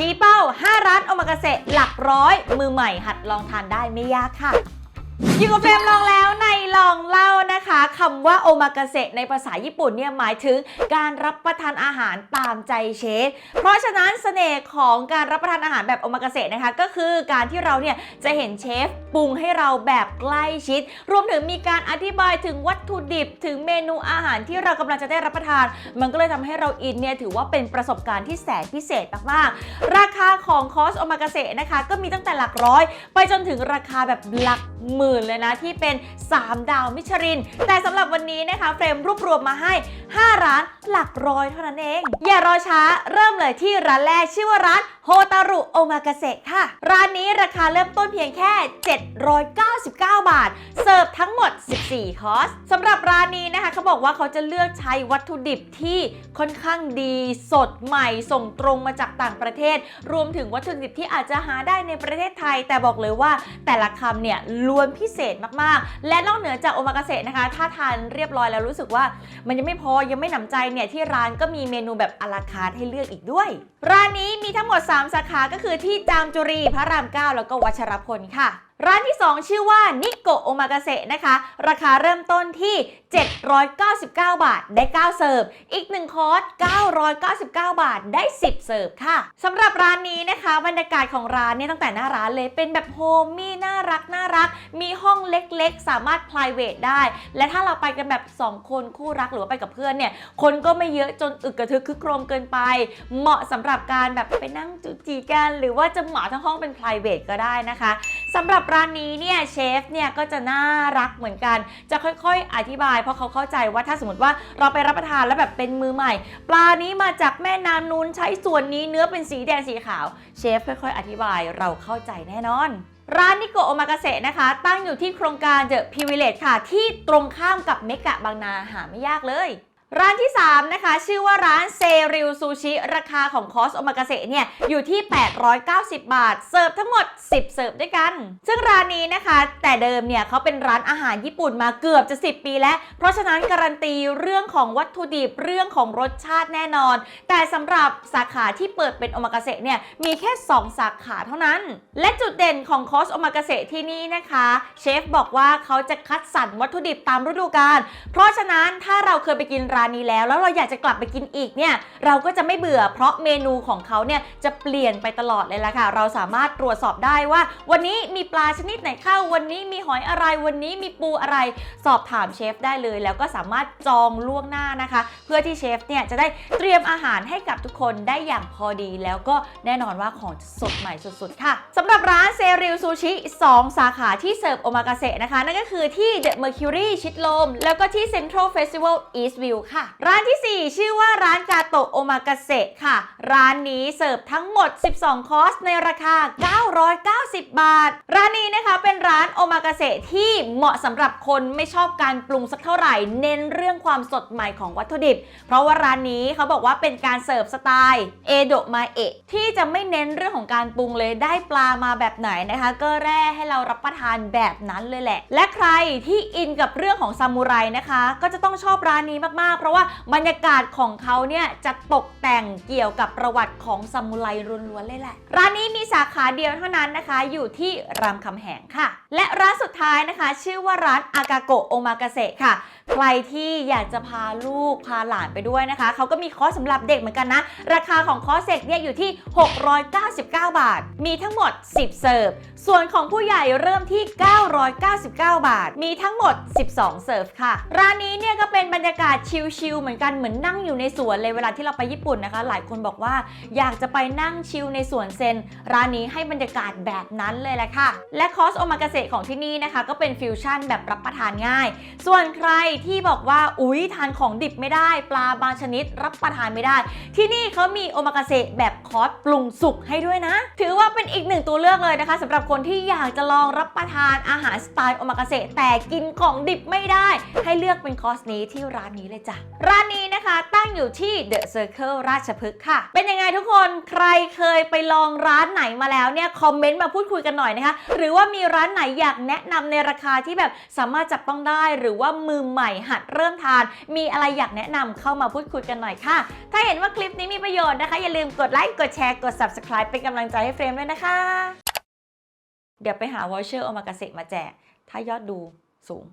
ชี้เป้า 5 ร้านโอมากาเสะหลักร้อย มือใหม่หัดลองทานได้ไม่ยากค่ะ อยู่กับเฟรมลองแล้วในลองเล่านะคะคำว่าโอมากาเสะในภาษาญี่ปุ่นเนี่ยหมายถึงการรับประทานอาหารตามใจเชฟเพราะฉะนั้นเสน่ห์ของการรับประทานอาหารแบบโอมากาเสะนะคะก็คือการที่เราเนี่ยจะเห็นเชฟปรุงให้เราแบบใกล้ชิด รวมถึงมีการอธิบายถึงวัตถุดิบ ถึงเมนูอาหารที่เรากำลังจะได้รับประทาน มันก็เลยทำให้เราอินเนี่ยถือว่าเป็นประสบการณ์ที่แสนพิเศษมากๆราคาของคอสโอมากาเสะนะคะก็มีตั้งแต่หลักร้อย ไปจนถึงราคาแบบหลักหมื่นเลยนะที่เป็น 3 ดาวมิชลิน แต่สำหรับวันนี้นะคะเฟรมรวบรวมมาให้ 5 ร้านหลักร้อยเท่านั้นเอง อย่ารอช้าเริ่มเลยที่ร้านแรกชื่อว่าร้านโฮตารุโอมากาเซค่ะ ร้านนี้ราคาเริ่มต้นเพียงแค่ 99บาท เสิร์ฟทั้งหมด 14 คอร์สสำหรับร้านนี้นะคะเขาบอกว่าเขาจะเลือกใช้วัตถุดิบที่ค่อนข้างดีสดใหม่ส่งตรงมาจากต่างประเทศ รวมถึงวัตถุดิบที่อาจจะหาได้ในประเทศไทย แต่บอกเลยว่าแต่ละคำเนี่ยล้วนพิเศษมากๆ และนอกเหนือจากโอมากาเสะนะคะ ถ้าทานเรียบร้อยแล้วรู้สึกว่า มันยังไม่พอยังไม่หนำใจเนี่ยที่ร้านก็มีเมนูแบบอาราคาร์ทให้เลือกอีกด้วย ร้านนี้มีทั้งหมด 3 สาขาก็คือที่จามจุรีพระราม 9 แล้วก็วัชรพลค่ะ ร้านที่ 2 ชื่อว่านิโกโอมากาเสะนะคะ ราคาเริ่มต้นที่ 799 บาท ได้ 9 เสิร์ฟ อีก 1 คอร์ส 999 บาท ได้ 10 เสิร์ฟค่ะสำหรับร้านนี้นะคะ บรรยากาศของร้านเนี่ยตั้งแต่หน้าร้านเลยเป็นแบบโฮมมี่น่ารักน่ารัก มีห้องเล็กๆ สามารถ p r i v a t ได้ และถ้าเราไปกันแบบ 2 คนคู่รักหรือว่าไปกับเพื่อนเนี่ย คนก็ไม่เยอะจนอึกกระทึกคึกโครมเกินไป เหมาะสำหรับการแบบไปนั่งจุจีกัน หรือว่าจะเหมาะทั้งห้องเป็น p r i v a t ก็ได้นะคะสำหรับร้านนี้เนี่ยเชฟเนี่ยก็จะน่ารักเหมือนกัน จะค่อยๆ อธิบาย เพราะเขาเข้าใจว่าถ้าสมมติว่าเราไปรับประทานแล้วแบบเป็นมือใหม่ ปลานี้มาจากแม่น้ำนูนใช้ส่วนนี้เนื้อเป็นสีแดงสีขาว เชฟค่อยๆ อธิบายเราเข้าใจแน่นอนร้านนิโกโอมากาเสะนะคะ ตั้งอยู่ที่โครงการเดอะพิวิเลตค่ะ ที่ตรงข้ามกับเมกะบางนาหาไม่ยากเลย ร้านที่ 3 นะคะ ชื่อว่าร้านเซริวซูชิราคาของคอสโอมากาเสะเนี่ย อยู่ที่ 890 บาท เสิร์ฟทั้งหมด 10 เสิร์ฟด้วยกัน ซึ่งร้านนี้นะคะ แต่เดิมเนี่ยเขาเป็นร้านอาหารญี่ปุ่นมาเกือบจะ 10 ปีแล้ว เพราะฉะนั้นการันตีเรื่องของวัตถุดิบเรื่องของรสชาติแน่นอน แต่สำหรับสาขาที่เปิดเป็นโอมากาเสะเนี่ยมีแค่ 2 สาขาเท่านั้น และจุดเด่นของคอสโอมากาเสะที่นี่นะคะเชฟบอกว่าเขาจะคัดสรรวัตถุดิบตามฤดูกาลเพราะฉะนั้นถ้าเราเคยไปกินร้านนี้แล้ว แล้วเราอยากจะกลับไปกินอีกเนี่ยเราก็จะไม่เบื่อเพราะเมนูของเขาเนี่ยจะเปลี่ยนไปตลอดเลยล่ะค่ะ เราสามารถตรวจสอบได้ว่า วันนี้มีปลาชนิดไหนเข้า วันนี้มีหอยอะไร วันนี้มีปูอะไร สอบถามเชฟได้เลย แล้วก็สามารถจองล่วงหน้านะคะ เพื่อที่เชฟเนี่ยจะได้เตรียมอาหารให้กับทุกคนได้อย่างพอดี แล้วก็แน่นอนว่าของสดใหม่สุดๆค่ะสำหรับร้านเซ ริวซูชิ 2 สาขาที่เสิร์ฟโอมากาเสะนะคะ นั่นก็คือที่ The Mercury ชิดลม แล้วก็ที่ Central Festival Eastview ค่ะ ร้านที่ 4 ชื่อว่าร้านกาโตะโอมากาเสะค่ะ ร้านนี้เสิร์ฟทั้งหมด 12 คอร์สในราคา 990 บาท ร้านนี้นะคะเป็นร้านโอมากาเสะที่เหมาะสำหรับคนไม่ชอบการปรุงสักเท่าไหร่ เน้นเรื่องความสดใหม่ของวัตถุดิบ เพราะว่าร้านนี้เขาบอกว่าเป็นการเสิร์ฟสไตล์เอโดะมาเอะที่จะไม่เน้นเรื่องของการปรุงเลยได้ปลามาแบบไหนนะคะก็แร่ให้เรารับประทานแบบนั้นเลยแหละ และใครที่อินกับเรื่องของซามูไรนะคะ ก็จะต้องชอบร้านนี้มากๆ เพราะว่าบรรยากาศของเขาเนี่ยจะตกแต่งเกี่ยวกับประวัติของซามูไรล้วนๆเลยแหละ ร้านนี้มีสาขาเดียวเท่านั้นนะคะ อยู่ที่รามคำแหงค่ะ และร้านสุดท้ายนะคะ ชื่อว่าร้านอากาโกะโอมากาเสะค่ะ รที่อยากจะพาลูกพาหลานไปด้วยนะคะ เขาก็มีคอร์สสำหรับเด็กเหมือนกันนะ ราคาของคอร์สเด็กเนี่ยอยู่ที่ 699 บาท มีทั้งหมด 10 เสิร์ฟ ส่วนของผู้ใหญ่เริ่มที่ 999 บาท มีทั้งหมด 12 เสิร์ฟค่ะ ร้านนี้เนี่ยก็เป็นบรรยากาศชิลๆเหมือนกันเหมือนนั่งอยู่ในสวนเลยเวลาที่เราไปญี่ปุ่นนะคะ หลายคนบอกว่าอยากจะไปนั่งชิลในสวนเซน ร้านนี้ให้บรรยากาศแบบนั้นเลยแหละค่ะ และคอร์สโอมากาเสะของที่นี่นะคะ ก็เป็นฟิวชั่นแบบรับประทานง่าย ส่วนใครที่ที่บอกว่าอุ๊ยทานของดิบไม่ได้ ปลาบางชนิดรับประทานไม่ได้ ที่นี่เขามีโอมากาเสะแบบคอร์สปรุงสุกให้ด้วยนะ ถือว่าเป็นอีกหนึ่งตัวเลือกเลยนะคะสำหรับคนที่อยากจะลองรับประทานอาหารสไตล์โอมากาเสะแต่กินของดิบไม่ได้ ให้เลือกเป็นคอร์สนี้ที่ร้านนี้เลยจ้ะร้านนี้ คะตั้งอยู่ที่เดอะเซอร์เคิลราชพฤกษ์ค่ะ เป็นยังไงทุกคนใครเคยไปลองร้านไหนมาแล้วเนี่ยคอมเมนต์มาพูดคุยกันหน่อยนะคะ หรือว่ามีร้านไหนอยากแนะนำในราคาที่แบบสามารถจับต้องได้ หรือว่ามือใหม่หัดเริ่มทาน มีอะไรอยากแนะนำเข้ามาพูดคุยกันหน่อยค่ะ ถ้าเห็นว่าคลิปนี้มีประโยชน์นะคะ อย่าลืมกดไลค์กดแชร์กด subscribe เป็นกำลังใจให้เฟรมด้วยนะคะ เดี๋ยวไปหาวอชเชอร์โอมากาเซมาแจก ถ้ายอดดูสูง